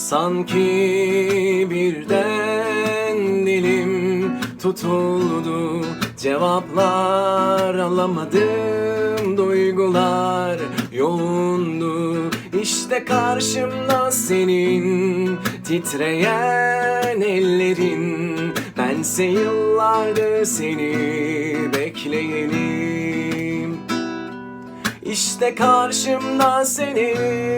Sanki birden dilim tutuldu. Cevaplar alamadım duygular yoğundu. İşte karşımda senin titreyen ellerin. Bense yıllardır seni bekleyenim. İşte karşımda senin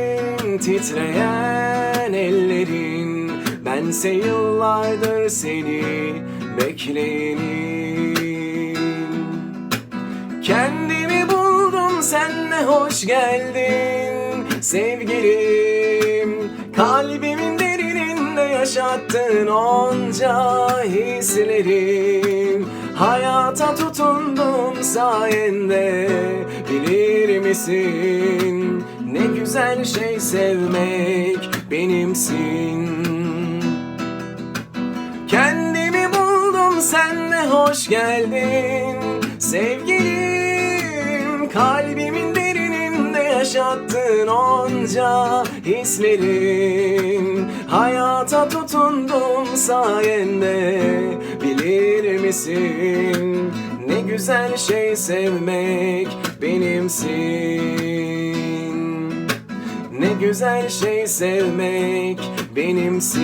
titreyen ellerin Bense yıllardır seni bekleyenim. Kendimi buldum senle hoş geldin. Sevgilim Kalbimin derininde yaşattın onca hislerim. Hayata tutundum sayende bilir misin Ne güzel şey sevmek benimsin. Kendimi buldum senle hoş geldin. Sevgilim kalbimin derininde yaşattın onca hislerim Hayata tutundum sayende bilir misin? Ne güzel şey sevmek benimsin güzel şey sevmek benimsin.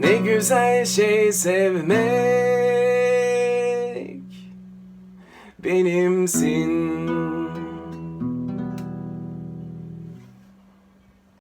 Ne güzel şey sevmek benimsin